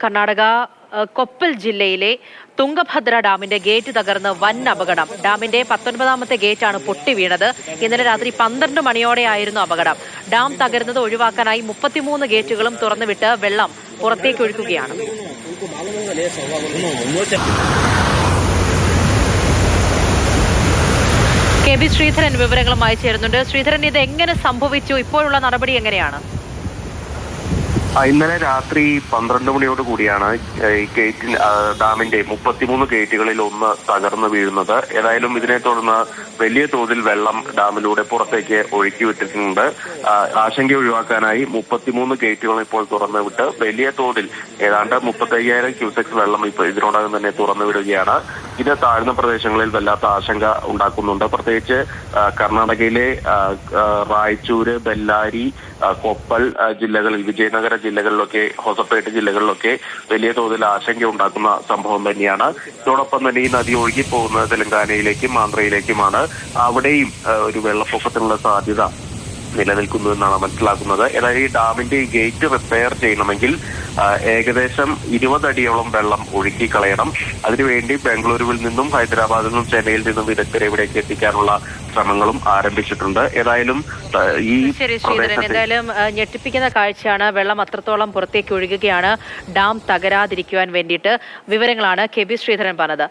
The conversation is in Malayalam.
കർണാടക കൊപ്പൽ ജില്ലയിലെ തുങ്കഭദ്ര ഡാമിന്റെ ഗേറ്റ് തകർന്ന് വൻ അപകടം. ഡാമിന്റെ പത്തൊൻപതാമത്തെ ഗേറ്റാണ് പൊട്ടി വീണത് ഇന്നലെ രാത്രി പന്ത്രണ്ട് മണിയോടെയായിരുന്നു അപകടം. ഡാം തകരുന്നത് ഒഴിവാക്കാനായി മുപ്പത്തിമൂന്ന് ഗേറ്റുകളും തുറന്നുവിട്ട് വെള്ളം പുറത്തേക്ക് ഒഴുക്കുകയാണ് കെ ബി ശ്രീധരൻ വിവരങ്ങളുമായി ചേരുന്നുണ്ട് ശ്രീധരൻ ഇത് എങ്ങനെ സംഭവിച്ചു? ഇപ്പോഴുള്ള നടപടി എങ്ങനെയാണ്? ഇന്നലെ രാത്രി പന്ത്രണ്ട് മണിയോട് കൂടിയാണ് ഈ ഗേറ്റിൽ ഡാമിന്റെ മുപ്പത്തിമൂന്ന് ഗേറ്റുകളിൽ ഒന്ന് തകർന്നു വീഴുന്നത്. ഏതായാലും ഇതിനെ തുടർന്ന് വലിയ തോതിൽ വെള്ളം ഡാമിലൂടെ പുറത്തേക്ക് ഒഴുക്കി വിട്ടിട്ടുണ്ട്. ആശങ്ക ഒഴിവാക്കാനായി മുപ്പത്തിമൂന്ന് ഗേറ്റുകൾ ഇപ്പോൾ തുറന്നു വിട്ട് വലിയ തോതിൽ ഏതാണ്ട് മുപ്പത്തയ്യായിരം ക്യൂസെക്സ് വെള്ളം ഇപ്പോൾ ഇതിനോടകം തന്നെ തുറന്നു വിടുകയാണ്. ഇത് താഴ്ന്ന പ്രദേശങ്ങളിൽ വല്ലാത്ത ആശങ്ക ഉണ്ടാക്കുന്നുണ്ട്. പ്രത്യേകിച്ച് കർണാടകയിലെ റായ്ചൂര് ബെല്ലാരി കൊപ്പൽ ജില്ലകളിൽ വിജയനഗര ജില്ലകളിലൊക്കെ ഹൊസപ്പേട്ട് ജില്ലകളിലൊക്കെ വലിയ തോതിൽ ആശങ്ക ഉണ്ടാക്കുന്ന സംഭവം തന്നെയാണ്. ഇതോടൊപ്പം തന്നെ ഈ നദി ഒഴുകി പോകുന്നത് തെലങ്കാനയിലേക്കും ആന്ധ്രയിലേക്കുമാണ്. അവിടെയും ഒരു വെള്ളപ്പൊക്കത്തിനുള്ള സാധ്യത നിലനിൽക്കുന്നു എന്നാണ് മനസ്സിലാക്കുന്നത്. ഏതായാലും ഈ ഡാമിന്റെ ഈ ഗേറ്റ് റിപ്പയർ ചെയ്യണമെങ്കിൽ ഏകദേശം ഇരുപതടിയോളം വെള്ളം ഒഴുക്കി കളയണം. അതിനുവേണ്ടി ബംഗളൂരുവിൽ നിന്നും ഹൈദരാബാദിൽ നിന്നും ചെന്നൈയിൽ നിന്നും വിദഗ്ധരെ ഇവിടേക്ക് എത്തിക്കാനുള്ള ശ്രമങ്ങളും ആരംഭിച്ചിട്ടുണ്ട്. ഏതായാലും ഈ എന്തായാലും ഞെട്ടിപ്പിക്കുന്ന കാഴ്ചയാണ്. വെള്ളം അത്രത്തോളം പുറത്തേക്ക് ഒഴുകുകയാണ്. ഡാം തകരാതിരിക്കുവാൻ വേണ്ടിയിട്ട് വിവരങ്ങളാണ് കെ ബി ശ്രീധരൻ പറഞ്ഞത്.